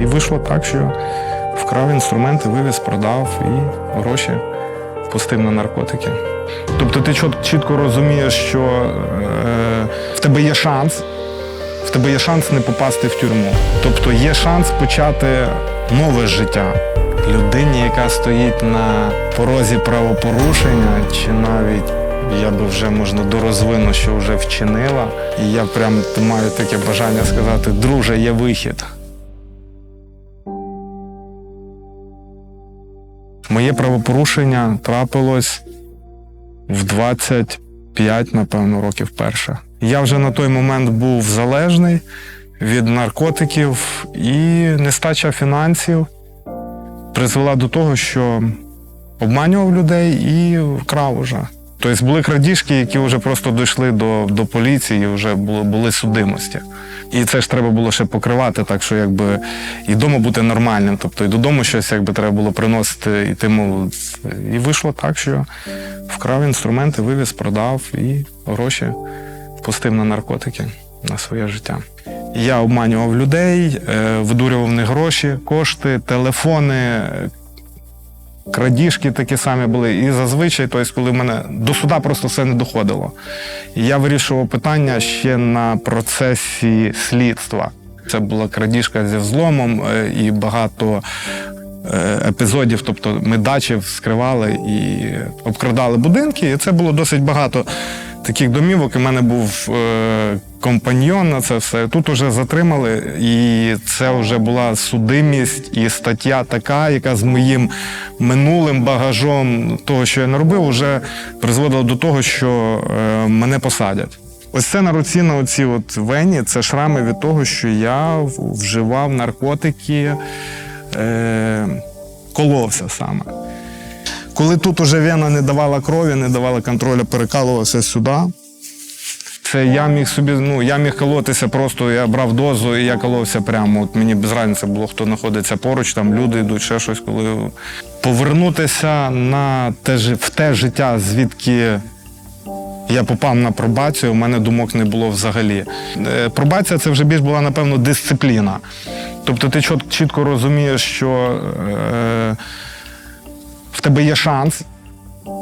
І вийшло так, що вкрав інструменти, вивіз, продав і гроші пустив на наркотики. Тобто ти чітко розумієш, що е, в тебе є шанс, в тебе є шанс не попасти в тюрму. Тобто є шанс почати нове життя. Людині, яка стоїть на порозі правопорушення, чи навіть я би вже можна дорозвину, що вже вчинила. І я прям маю таке бажання сказати: друже, є вихід. Моє правопорушення трапилось в 25, напевно, років перше. Я вже на той момент був залежний від наркотиків і нестача фінансів призвела до того, що обманював людей і вкрав уже. Тобто були крадіжки, які вже просто дійшли до, до поліції, вже були, були судимості. І це ж треба було ще покривати, так що якби і вдома бути нормальним. Тобто і додому щось якби треба було приносити, і тиму. І вийшло так, що вкрав інструменти, вивіз, продав і гроші пустив на наркотики на своє життя. Я обманював людей, е, видурював в них гроші, кошти, телефони, крадіжки такі самі були. І зазвичай, тобто, коли в мене до суда просто все не доходило. Я вирішував питання ще на процесі слідства. Це була крадіжка зі взломом е, і багато епізодів. Тобто ми дачі вскривали і обкрадали будинки. І це було досить багато таких домівок. У мене був е, компаньйон на це все. Тут вже затримали, і це вже була судимість і стаття така, яка з моїм минулим багажом того, що я не робив, вже призводила до того, що е, мене посадять. Ось це на руці на оці от вені, це шрами від того, що я вживав наркотики, е, коловся саме. Коли тут уже вена не давала крові, не давала контролю, перекалувався сюди. Це я міг собі, ну я міг колотися просто, я брав дозу і я коловся прямо. От мені без разниці було, хто знаходиться поруч, там люди йдуть, ще щось, коли повернутися на те, в те життя, звідки я попав на пробацію, у мене думок не було взагалі. Е, Пробація це вже більш була, напевно, дисципліна. Тобто ти чітко розумієш, що е, в тебе є шанс,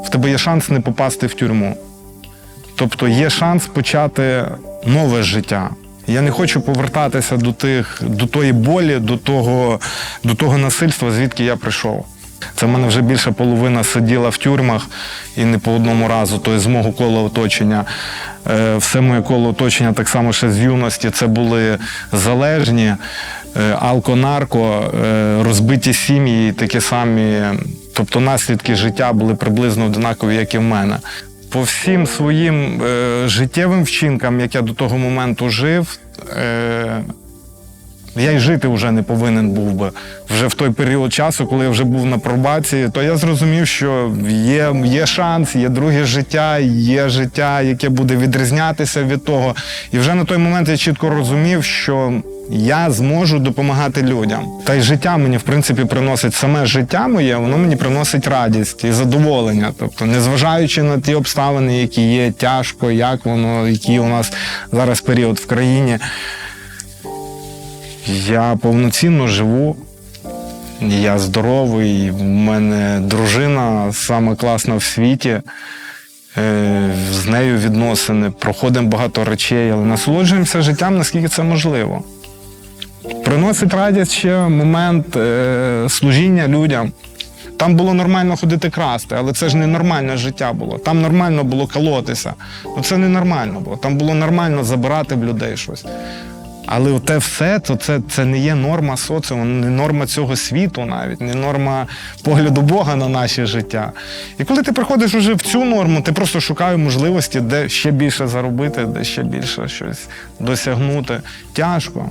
в тебе є шанс не попасти в тюрму. Тобто є шанс почати нове життя. Я не хочу повертатися до тих, до тої болі, до того, до того насильства, звідки я прийшов. Це в мене вже більша половина сиділа в тюрмах і не по одному разу, тобто з мого кола оточення. Е, Все моє коло оточення, так само ще з юності, це були залежні, алко-нарко, е, розбиті сім'ї, такі самі. Тобто наслідки життя були приблизно однакові, як і в мене. По всім своїм е, життєвим вчинкам, як я до того моменту жив, е, я й жити вже не повинен був би. Вже в той період часу, коли я вже був на пробації, то я зрозумів, що є, є шанс, є друге життя, є життя, яке буде відрізнятися від того. І вже на той момент я чітко розумів, що я зможу допомагати людям. Та й життя мені, в принципі, приносить саме життя моє, воно мені приносить радість і задоволення. Тобто, незважаючи на ті обставини, які є тяжко, як воно, який у нас зараз період в країні. Я повноцінно живу. Я здоровий, в мене дружина саме класна в світі. Е, З нею відносини, проходимо багато речей, але насолоджуємося життям, наскільки це можливо. Приносить радість ще момент е, служіння людям. Там було нормально ходити красти, але це ж не нормальне життя було. Там нормально було колотися. Ну це не нормально було. Там було нормально забирати в людей щось. Але те все, то це, це не є норма соціуму, не норма цього світу навіть, не норма погляду Бога на наше життя. І коли ти приходиш уже в цю норму, ти просто шукаєш можливості, де ще більше заробити, де ще більше щось досягнути. Тяжко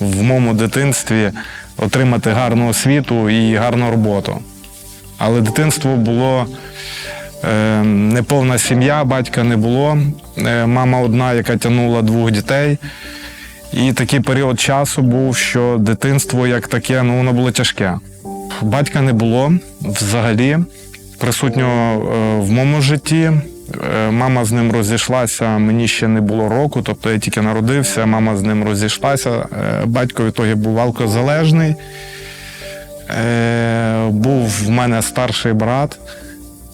в моєму дитинстві отримати гарну освіту і гарну роботу. Але дитинство було е, неповна сім'я, батька не було. Е, мама одна, яка тягнула двох дітей. І такий період часу був, що дитинство як таке, ну воно було тяжке. Батька не було взагалі. Присутнього е, в моєму житті. Е, Мама з ним розійшлася, мені ще не було року, тобто я тільки народився, мама з ним розійшлася. Е, Батько в ітогі був алкозалежний. Був в мене старший брат,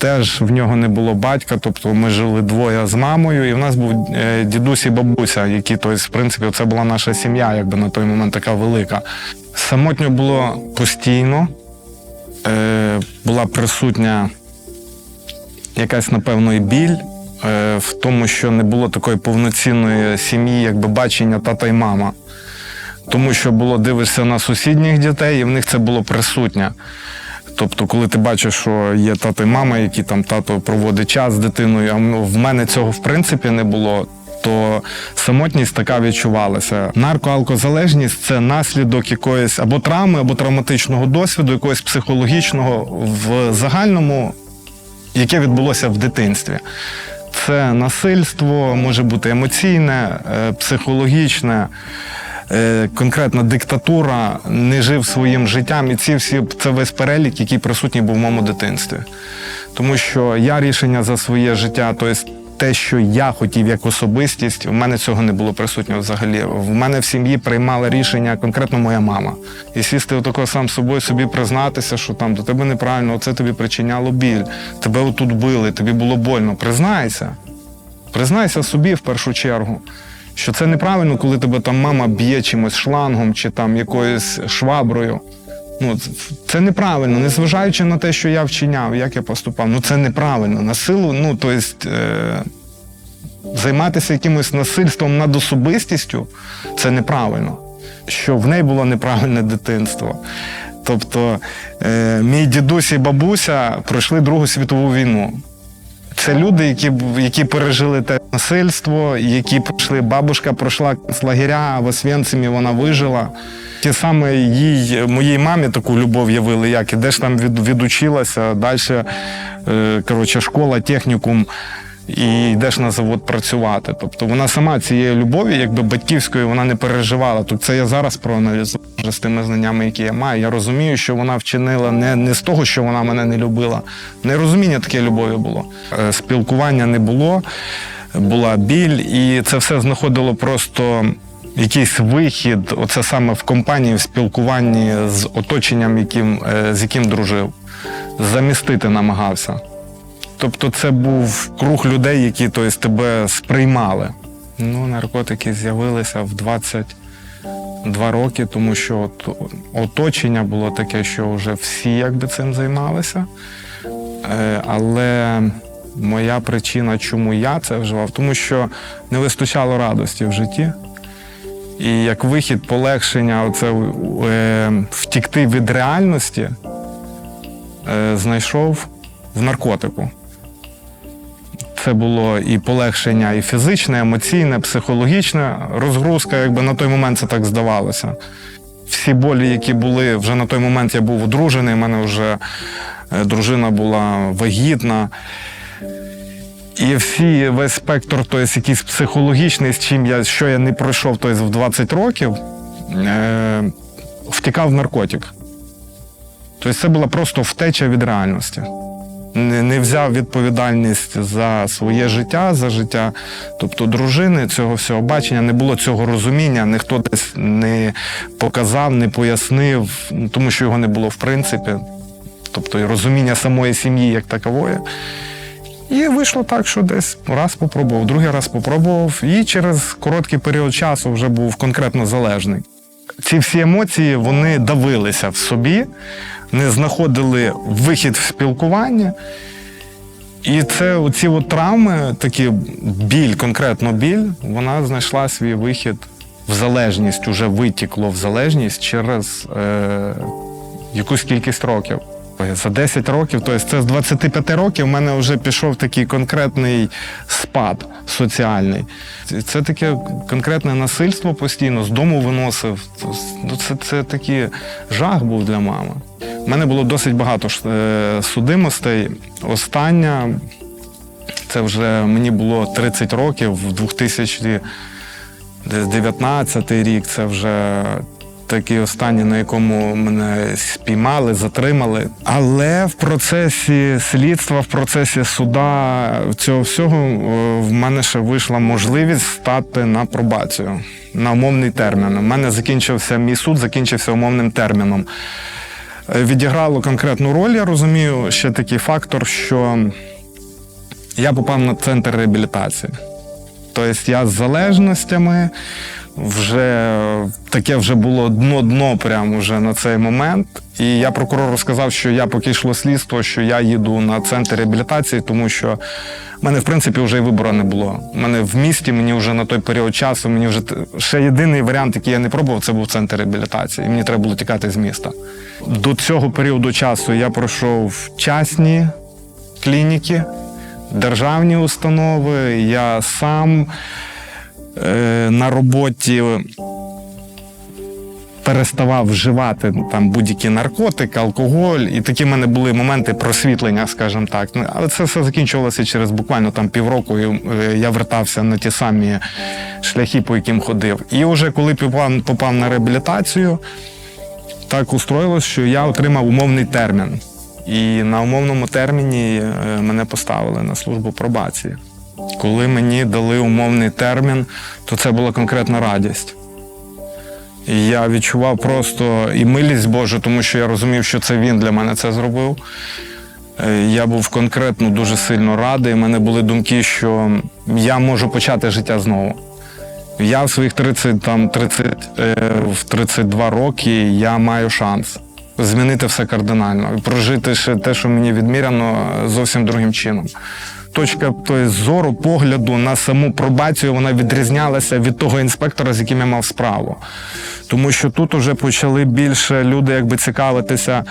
теж в нього не було батька, тобто ми жили двоє з мамою, і в нас був е, дідусь і бабуся, які, тобто, в принципі, це була наша сім'я, якби на той момент така велика. Самотньо було постійно, е, була присутня якась, напевно, і біль е, в тому, що не було такої повноцінної сім'ї, якби бачення тата і мама. Тому що було дивишся на сусідніх дітей, і в них це було присутнє. Тобто, коли ти бачиш, що є тато і мама, які там тато проводить час з дитиною, а в мене цього в принципі не було. То самотність така відчувалася. Наркоалкозалежність це наслідок якоїсь або травми, або травматичного досвіду, якогось психологічного в загальному, яке відбулося в дитинстві. Це насильство, може бути емоційне, е, психологічне, конкретна диктатура, не жив своїм життям. І ці всі це весь перелік, який присутній був в моєму дитинстві. Тому що я рішення за своє життя, тобто те, що я хотів як особистість, в мене цього не було присутнього взагалі. В мене в сім'ї приймала рішення конкретно моя мама. І сісти отако сам собою собі признатися, що там до тебе неправильно, оце тобі причиняло біль, тебе отут били, тобі було больно. Признайся. Признайся собі в першу чергу, що це неправильно, коли тебе там мама б'є чимось шлангом чи там якоюсь шваброю. Ну, це- неправильно, незважаючи на те, що я вчиняв, як я поступав. Ну це неправильно. На силу, ну то е, займатися якимось насильством над особистістю це неправильно. Що в неї було неправильне дитинство. Тобто е, мій дідусь і бабуся пройшли Другу світову війну. Це люди, які, які пережили те насильство, які пройшли. Бабушка пройшла концлагеря в Освенцимі, вона вижила. Ті саме їй, моїй мамі таку любов явили, як і де ж там від, відучилася, далі е, коротше, школа, технікум, і йдеш на завод працювати. Тобто вона сама цієї любові, якби батьківської, вона не переживала. Тобто це я зараз проаналізую вже з тими знаннями, які я маю. Я розумію, що вона вчинила не, не з того, що вона мене не любила. Нерозуміння таке любові було. Е, Спілкування не було, була біль, і це все знаходило просто якийсь вихід, оце саме в компанії, в спілкуванні з оточенням, яким, е, з яким дружив, замістити намагався. Тобто це був круг людей, які тобто, тебе сприймали. Ну, наркотики з'явилися в 22 роки, тому що от оточення було таке, що вже всі якби цим займалися. Е, Але моя причина, чому я це вживав, тому що не вистачало радості в житті. І як вихід, полегшення, оце е, втікти від реальності, е, знайшов в наркотику. Це було і полегшення, і фізичне, емоційне, психологічне розгрузка, якби на той момент це так здавалося. Всі болі, які були, вже на той момент я був одружений, в мене вже е, дружина була вагітна. І всі весь спектр, тобто якийсь психологічний, з чим я, що я не пройшов тобто, в 20 років, е, втікав в наркотик. Тобто це була просто втеча від реальності. Не, взяв відповідальність за своє життя, за життя, тобто дружини, цього всього бачення, не було цього розуміння, ніхто десь не показав, не пояснив, тому що його не було в принципі. Тобто і розуміння самої сім'ї як такової. І вийшло так, що десь раз попробував, другий раз попробував, і через короткий період часу вже був конкретно залежний. Ці всі емоції вони давилися в собі, не знаходили вихід в спілкування. І це оці от травми, такі біль, конкретно біль, вона знайшла свій вихід в залежність, уже витікло в залежність через е, якусь кількість років. За 10 років, тобто це з 25 років, в мене вже пішов такий конкретний спад соціальний. Це- таке конкретне насильство постійно, з дому виносив. Ну, Це, це такий жах був для мами. У мене було досить багато е, судимостей. Остання, це вже мені було 30 років, в 2019 рік, це вже такий останній, на якому мене спіймали, затримали. Але в процесі слідства, в процесі суда цього всього е, в мене ще вийшла можливість стати на пробацію на умовний термін. У мене закінчився мій суд, закінчився умовним терміном. Е, Відіграло конкретну роль, я розумію, ще такий фактор, що я попав на центр реабілітації. Тобто я з залежностями, вже таке вже було дно-дно прямо вже на цей момент. І я прокурору сказав, що я поки йшло слідство, що я їду на центр реабілітації, тому що в мене, в принципі, вже і вибору не було. У мене в місті мені вже на той період часу, мені вже ще єдиний варіант, який я не пробував, це був центр реабілітації. Мені треба було тікати з міста. До цього періоду часу я пройшов частні клініки, державні установи. Я сам на роботі переставав вживати там будь-які наркотики, алкоголь. І такі в мене були моменти просвітлення, скажімо так. Ну, Але це все закінчувалося через буквально там півроку. І е, я вертався на ті самі шляхи, по яким ходив. І вже коли попав, попав на реабілітацію, так устроїлось, що я отримав умовний термін. І на умовному терміні е, мене поставили на службу пробації. Коли мені дали умовний термін, то це була конкретна радість. І я відчував просто і милість Божу, тому що я розумів, що це він для мене це зробив. Е, Я був конкретно дуже сильно радий. У мене були думки, що я можу почати життя знову. Я в своїх 30, там, 30, е, в 32 роки я маю шанс змінити все кардинально і прожити ще те, що мені відміряно, зовсім другим чином. Точка тобто, зору, погляду на саму пробацію вона відрізнялася від того інспектора, з яким я мав справу. Тому що тут вже почали більше люди якби цікавитися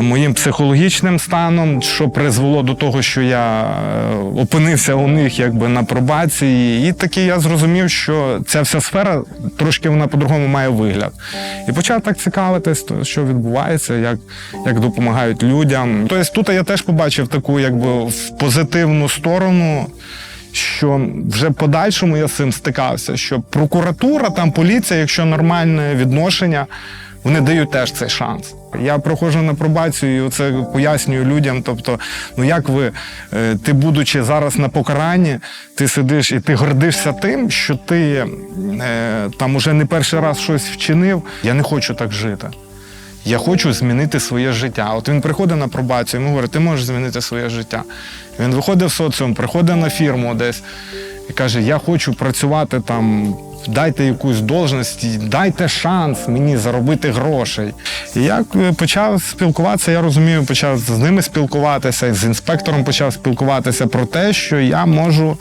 моїм психологічним станом, що призвело до того, що я е, опинився у них якби на пробації. І таки я зрозумів, що ця вся сфера трошки вона по-другому має вигляд. І почав так цікавитись, що відбувається, як, як допомагають людям. Тобто тут я теж побачив таку якби в позитивну сторону. Що вже подальшому я з цим стикався, що прокуратура, там поліція, якщо нормальне відношення, вони дають теж цей шанс. Я проходжу на пробацію, це пояснюю людям. Тобто, ну як ви, е, ти, будучи зараз на покаранні, ти сидиш і ти гордишся тим, що ти е, там уже не перший раз щось вчинив. Я не хочу так жити. Я хочу змінити своє життя. От він приходить на пробацію, йому говорить, ти можеш змінити своє життя. Він виходить в соціум, приходить на фірму десь і каже: Я хочу працювати там, дайте якусь должність, дайте шанс мені заробити грошей. І я е, почав спілкуватися, я розумію, почав з ними спілкуватися, з інспектором почав спілкуватися про те, що я можу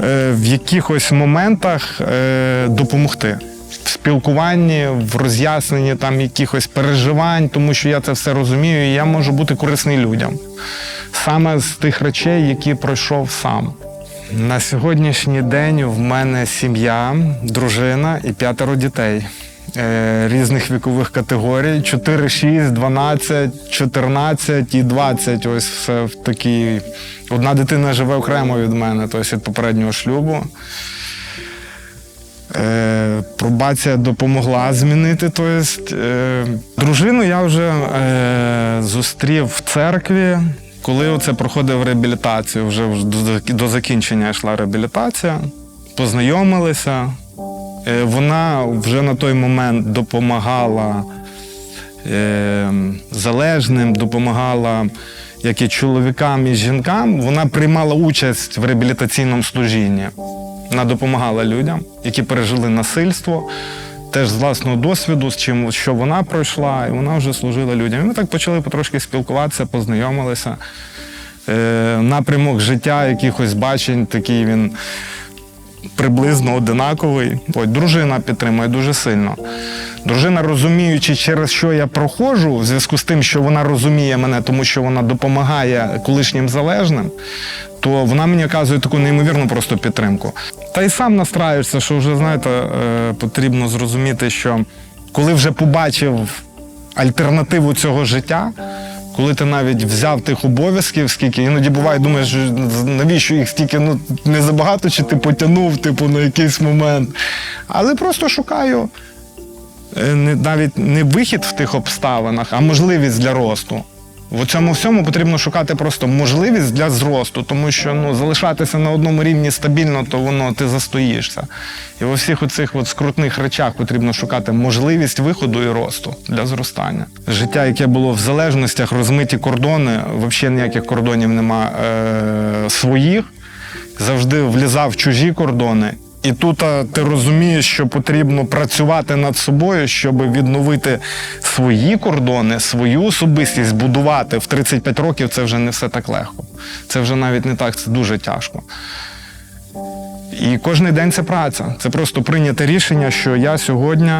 е, в якихось моментах е, допомогти. В спілкуванні, в роз'ясненні там якихось переживань, тому що я це все розумію, і я можу бути корисний людям. Саме з тих речей, які пройшов сам. На сьогоднішній день в мене сім'я, дружина і п'ятеро дітей е, різних вікових категорій: 4, 6, 12, 14 і 20. Ось все в такій. Одна дитина живе окремо від мене, тобто від попереднього шлюбу. Е, пробація допомогла змінити. Тобто, е, дружину я вже е, зустрів в церкві, коли оце проходив реабілітацію. Вже до, закінчення йшла реабілітація. Познайомилися. Е, вона вже на той момент допомагала е, залежним, допомагала як і чоловікам, і жінкам. Вона приймала участь в реабілітаційному служінні. Вона допомагала людям, які пережили насильство, теж з власного досвіду, з чим що вона пройшла, і вона вже служила людям. І ми так почали потрошки спілкуватися, познайомилися. Е, напрямок життя, якихось бачень, такий він приблизно одинаковий. От, дружина підтримує дуже сильно. Дружина, розуміючи, через що я проходжу, в зв'язку з тим, що вона розуміє мене, тому що вона допомагає колишнім залежним, то вона мені оказує таку неймовірну просто підтримку. Та й сам настраюєшся, що вже знаєте, е, потрібно зрозуміти, що коли вже побачив альтернативу цього життя. Коли ти навіть взяв тих обов'язків, скільки іноді буває, думаєш, навіщо їх стільки ну не забагато, чи ти потягнув, типу, на якийсь момент. Але просто шукаю е, навіть не вихід в тих обставинах, а можливість для росту. В цьому всьому потрібно шукати просто можливість для зросту, тому що ну, залишатися на одному рівні стабільно, то воно ти застоїшся. І во всіх оцих от скрутних речах потрібно шукати можливість виходу і росту для зростання. Життя, яке було в залежностях, розмиті кордони, взагалі ніяких кордонів нема е, своїх, завжди влізав в чужі кордони. І тут ти розумієш, що потрібно працювати над собою, щоб відновити свої кордони, свою особистість, будувати в 35 років. Це вже не все так легко. Це вже навіть не так, це дуже тяжко. І кожен день це праця. Це просто прийняти рішення, що я сьогодні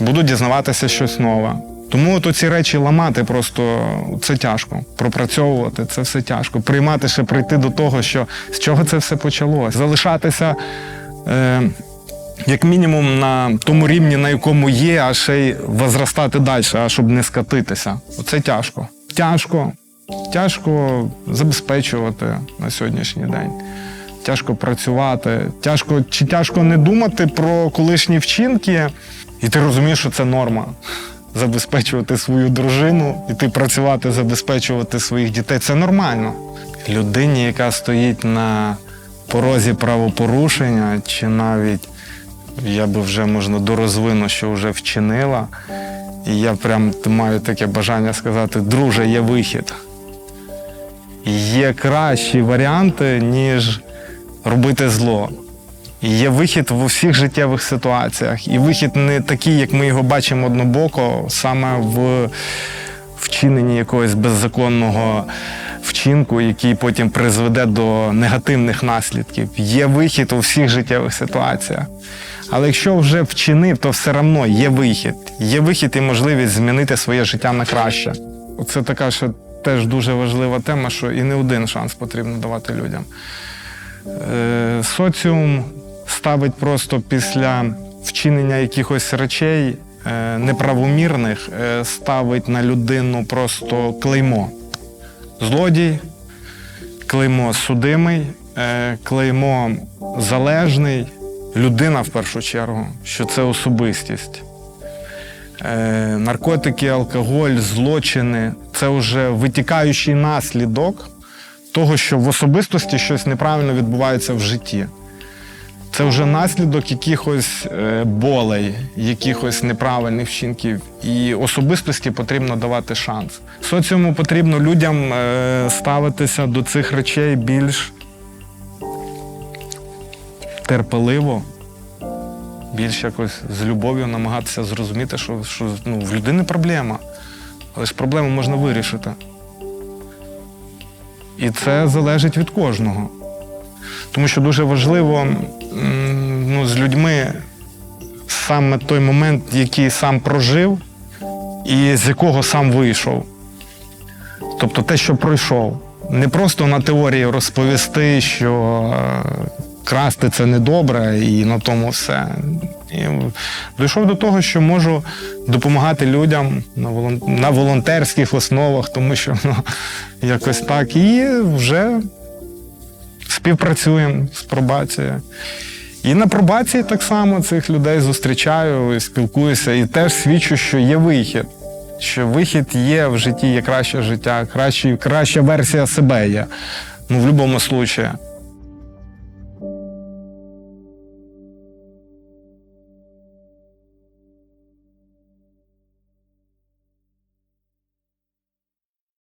буду дізнаватися щось нове. Тому от ці речі ламати просто це тяжко. Пропрацьовувати це все тяжко. Приймати ще прийти до того, що з чого це все почалося. Залишатися е, як мінімум на тому рівні, на якому є, а ще й возростати далі, а щоб не скатитися. Оце тяжко. Тяжко. Тяжко забезпечувати на сьогоднішній день. Тяжко працювати, тяжко чи тяжко не думати про колишні вчинки, і ти розумієш, що це норма. Забезпечувати свою дружину, іти працювати, забезпечувати своїх дітей це нормально. Людині, яка стоїть на порозі правопорушення, чи навіть я би вже можна дорозвину, що вже вчинила. І я прям маю таке бажання сказати: друже, є вихід. Є кращі варіанти, ніж робити зло. Є вихід в усіх життєвих ситуаціях. І вихід не такий, як ми його бачимо однобоко, саме в вчиненні якогось беззаконного вчинку, який потім призведе до негативних наслідків. Є вихід у всіх життєвих ситуаціях. Але якщо вже вчинив, то все одно є вихід. Є вихід і можливість змінити своє життя на краще. Це така ще теж дуже важлива тема, що і не один шанс потрібно давати людям. Е, соціум ставить просто після вчинення якихось речей е, неправомірних, е, ставить на людину просто клеймо. Злодій, клеймо судимий, е, клеймо залежний, людина в першу чергу, що це особистість. Наркотики, алкоголь, злочини це вже витікаючий наслідок того, що в особистості щось неправильно відбувається в житті. Це вже наслідок якихось е, болей, якихось неправильних вчинків. І особистості потрібно давати шанс. Соціуму потрібно людям е, ставитися до цих речей більш терпеливо, більш якось з любов'ю намагатися зрозуміти, що, що ну, в людини проблема. Але ж проблему можна вирішити. І це залежить від кожного. Тому що дуже важливо ну, з людьми саме той момент, який сам прожив, і з якого сам вийшов. Тобто те, що пройшов. Не просто на теорії розповісти, що е, красти це недобре, і на тому все. І дійшов до того, що можу допомагати людям на волон- на волонтерських основах, тому що ну, якось так. І вже співпрацюємо з пробацією. І на пробації так само цих людей зустрічаю, спілкуюся, і теж свідчу, що є вихід. Що вихід є в житті, є краще життя, краще, краща версія себе є. Ну, в будь-якому випадку.